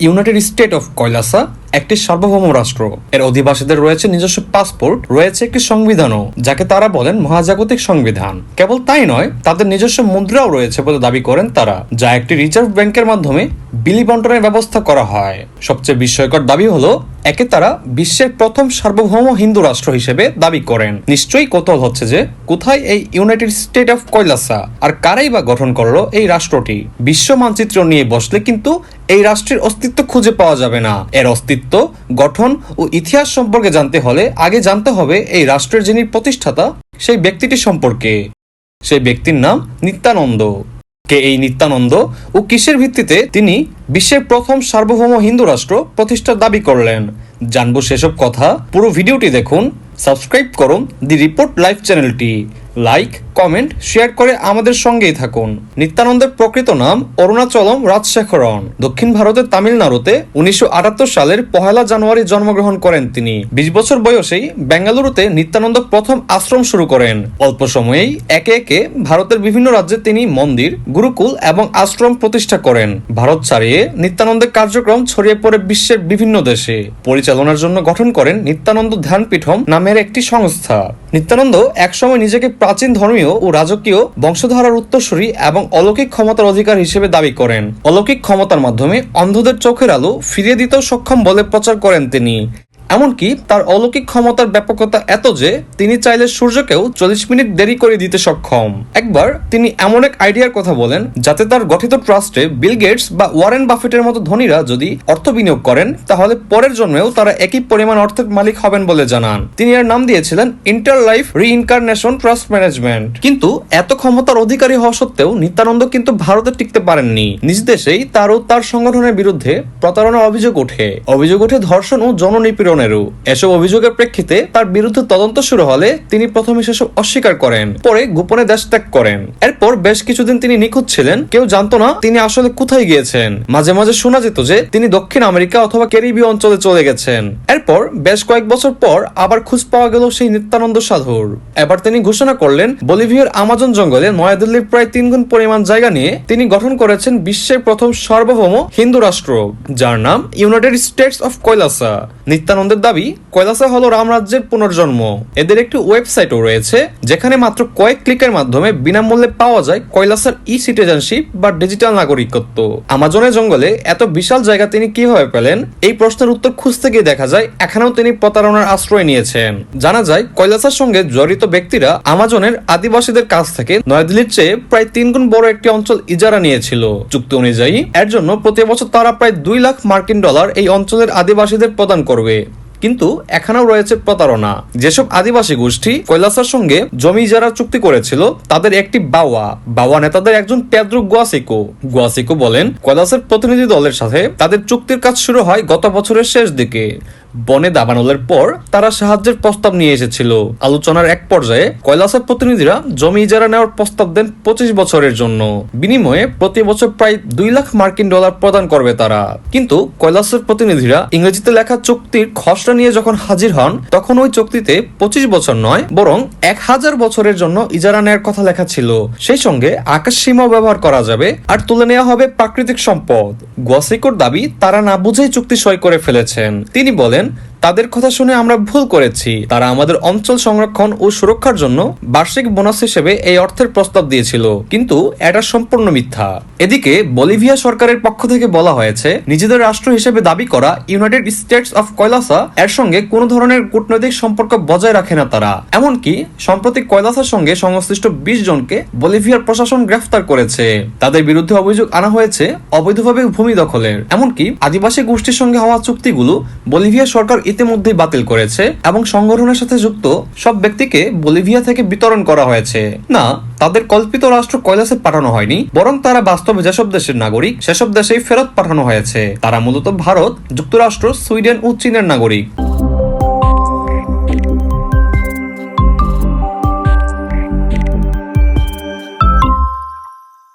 United State of Kailasa একটি সার্বভৌম রাষ্ট্র। এর অধিবাসীদের রয়েছে নিজস্ব পাসপোর্ট, রয়েছে একটি সংবিধানও, যাকে তারা বলেন মহাজাগতিক সংবিধান। কেবল তাই নয়, তাদের নিজস্ব মুদ্রাও রয়েছে বলে দাবি করেন তারা, যা একটি রিজার্ভ ব্যাংকের মাধ্যমে বিলি বন্টনের ব্যবস্থা করা হয়। সবচেয়ে বিস্ময়কর দাবি হলো, একে তারা বিশ্বের প্রথম সার্বভৌম হিন্দু রাষ্ট্র হিসেবে দাবি করেন। নিশ্চয়ই কৌতূহল হচ্ছে যে, কোথায় এই ইউনাইটেড স্টেট অফ কৈলাসা, আর কারাই বা গঠন করল এই রাষ্ট্রটি? বিশ্ব মানচিত্র নিয়ে বসলে কিন্তু এই রাষ্ট্রের অস্তিত্ব খুঁজে পাওয়া যাবে না। এর অস্তিত্ব গঠন ও ইতিহাস সম্পর্কে জানতে হলে আগে জানতে হবে এই রাষ্ট্রের যিনি প্রতিষ্ঠাতা, সেই ব্যক্তিটি সম্পর্কে। সেই ব্যক্তির নাম নিত্যানন্দ। কে এই নিত্যানন্দ ও কিসের ভিত্তিতে তিনি বিশ্বের প্রথম সার্বভৌম হিন্দু রাষ্ট্র প্রতিষ্ঠার দাবি করলেন? জানব সেসব কথা। পুরো ভিডিওটি দেখুন, সাবস্ক্রাইব করুন দি রিপোর্ট লাইভ চ্যানেলটি। লাইক কমেন্ট শেয়ার করে আমাদের সঙ্গেই থাকুন। নিত্যানন্দের প্রকৃত নাম অরুণাচলম রাজশেখরন। দক্ষিণ ভারতের তামিলনাড়ুতে উনিশশো আটাত্তর সালের পহেলা জানুয়ারি জন্মগ্রহণ করেন তিনি। বিশ বছর বয়সেই বেঙ্গালুরুতে নিত্যানন্দ প্রথম আশ্রম শুরু করেন। অল্প সময়েই একে একে ভারতের বিভিন্ন রাজ্যে তিনি মন্দির, গুরুকুল এবং আশ্রম প্রতিষ্ঠা করেন। ভারত ছাড়িয়ে নিত্যানন্দের কার্যক্রম ছড়িয়ে পড়ে বিশ্বের বিভিন্ন দেশে। পরিচালনার জন্য গঠন করেন নিত্যানন্দ ধ্যানপীঠম নামের একটি সংস্থা। নিত্যানন্দ একসময় নিজেকে প্রাচীন ধর্মীয় ও রাজকীয় বংশধারার উত্তরসূরি এবং অলৌকিক ক্ষমতার অধিকার হিসেবে দাবি করেন। অলৌকিক ক্ষমতার মাধ্যমে অন্ধদের চোখের আলো ফিরিয়ে দিতেও সক্ষম বলে প্রচার করেন তিনি। এমনকি তার অলৌকিক ক্ষমতার ব্যাপকতা এত যে তিনি চাইলে সূর্যকেও চল্লিশ মিনিট দেরি করে দিতে সক্ষম। একবার তিনি এমন এক আইডিয়ার কথা বলেন, যাতে তার গঠিত ট্রাস্টে বিল গেটস বা ওয়ারেন বাফেটের মতো ধনীরা যদি অর্থ বিনিয়োগ করেন, তাহলে পরের জন্মেও তারা একই পরিমাণ অর্থের মালিক হবেন বলে জানান। তিনি এর নাম দিয়েছিলেন inter life reincarnation trust management. কিন্তু এত ক্ষমতার অধিকারী হওয়া সত্ত্বেও নিত্যানন্দ কিন্তু ভারতে টিকতে পারেননি। নিজ দেশেই তার ও তার সংগঠনের বিরুদ্ধে প্রতারণার অভিযোগ ওঠে। অভিযোগ ওঠে ধর্ষণ ও জননিপীড়নেরও এসব অভিযোগের প্রেক্ষিতে তার বিরুদ্ধে তদন্ত শুরু হলে তিনি প্রথমে সেসব অস্বীকার করেন, পরে গোপনে দেশ ত্যাগ করেন। এরপর বেশ কিছুদিন তিনি নিখোঁজ ছিলেন, কেউ জানতো না তিনি আসলে কোথায় গিয়েছেন। মাঝে মাঝে শোনা যেত যে তিনি দক্ষিণ আমেরিকা অথবা ক্যারিবীয় অঞ্চলে চলে গেছেন। এরপর বেশ কয়েক বছর পর আবার খোঁজ পাওয়া গেল সেই নিত্যানন্দ সাধুর। এবার তিনি ঘোষণা করলেন, বলিভিয়ার আমাজন জঙ্গলে নয়াদিল্লির প্রায় তিন গুণ পরিমাণ জায়গা নিয়ে তিনি গঠন করেছেন বিশ্বের প্রথম সার্বভৌম হিন্দু রাষ্ট্র, যার নাম ইউনাইটেড স্টেটস অফ কৈলাসা নিত্যানন্দের দাবি, কৈলাসা হলো রামরাজ্যের পুনর্জন্ম। এদের একটি ওয়েবসাইটও রয়েছে, যেখানে মাত্র কয়েক ক্লিকের মাধ্যমে বিনামূল্যে পাওয়া যায় কৈলাসার ই সিটিজেনশিপ বা ডিজিটাল নাগরিকত্ব। আমাজনের জঙ্গলে এত বিশাল জায়গা তিনি কীভাবে পেলেন? এই প্রশ্নের উত্তর খুঁজতে গিয়ে দেখা যায়, এখানেও তিনি প্রতারণার আশ্রয় নিয়েছেন। জানা যায়, কৈলাসার সঙ্গে জড়িত ব্যক্তিরা আমাজনের আদিবাসীদের কাছ থেকে নয়াদিল্লির চেয়ে প্রায় তিন গুণ বড় একটি অঞ্চল ইজারা নিয়েছিল। চুক্তি অনুযায়ী, এর জন্য প্রতি বছর তারা প্রায় দুই লাখ মার্কিন ডলার এই অঞ্চলের আদিবাসীদের প্রদান করবে। কিন্তু এখানেও রয়েছে প্রতারণা। যেসব আদিবাসী গোষ্ঠী কৈলাসার সঙ্গে জমি যারা চুক্তি করেছিল, তাদের একটি বাওয়া। বাওয়া নেতাদের একজন পেদ্রু গুয়াসিকো। গুয়াসিকো বলেন, কৈলাসের প্রতিনিধি দলের সাথে তাদের চুক্তির কাজ শুরু হয় গত বছরের শেষ দিকে। বনে দাবানলের পর তারা সাহায্যের প্রস্তাব নিয়ে এসেছিল। আলোচনার এক পর্যায়ে কৈলাসের প্রতিনিধিরা জমি ইজারা নেওয়ার প্রস্তাব দেন পঁচিশ বছরের জন্য। বিনিময়ে প্রতি বছর প্রায় দুই লাখ মার্কিন ডলার প্রদান করবে তারা। কিন্তু কৈলাসের প্রতিনিধিরা ইংরেজিতে লেখা চুক্তির খসড়া নিয়ে যখন হাজির হন, তখন ওই চুক্তিতে পঁচিশ বছর নয়, বরং এক হাজার বছরের জন্য ইজারা নেওয়ার কথা লেখা ছিল। সেই সঙ্গে আকাশ সীমাও ব্যবহার করা যাবে আর তুলে নেওয়া হবে প্রাকৃতিক সম্পদ। গোয়াসিকোর দাবি তারা না বুঝেই চুক্তি সই করে ফেলেছেন। তিনি বলেন then তাদের কথা শুনে আমরা ভুল করেছি। তারা আমাদের অঞ্চল সংরক্ষণ ও সুরক্ষার জন্য বার্ষিক বোনাস হিসেবে এই অর্থের প্রস্তাব দিয়েছিল। কিন্তু এটা সম্পূর্ণ মিথ্যা। এদিকে বলিভিয়া সরকারের পক্ষ থেকে বলা হয়েছে, নিজেদের রাষ্ট্র হিসেবে দাবি করা ইউনাইটেড স্টেটস অফ কৈলাসা এর সঙ্গে কোনো ধরনের কূটনৈতিক সম্পর্ক বজায় রাখে না তারা। এমনকি সম্প্রতি কয়লাসার সঙ্গে সংশ্লিষ্ট বিশ জনকে বলিভিয়ার প্রশাসন গ্রেফতার করেছে। তাদের বিরুদ্ধে অভিযোগ আনা হয়েছে, অবৈধভাবে ভূমি দখলের। এমনকি আদিবাসী গোষ্ঠীর সঙ্গে হওয়া চুক্তিগুলো বলিভিয়া সরকার ইতিমধ্যেই বাতিল করেছে এবং সংগঠনের সাথে যুক্ত সব ব্যক্তিকে বলিভিয়া থেকে বিতরণ করা হয়েছে। না, তাদের কল্পিত রাষ্ট্র কয়লাসে পাঠানো হয়নি, বরং তারা বাস্তবে যেসব দেশের নাগরিক, সেসব দেশেই ফেরত পাঠানো হয়েছে। তারা মূলত ভারত, যুক্তরাষ্ট্র, সুইডেন ও চীনের নাগরিক।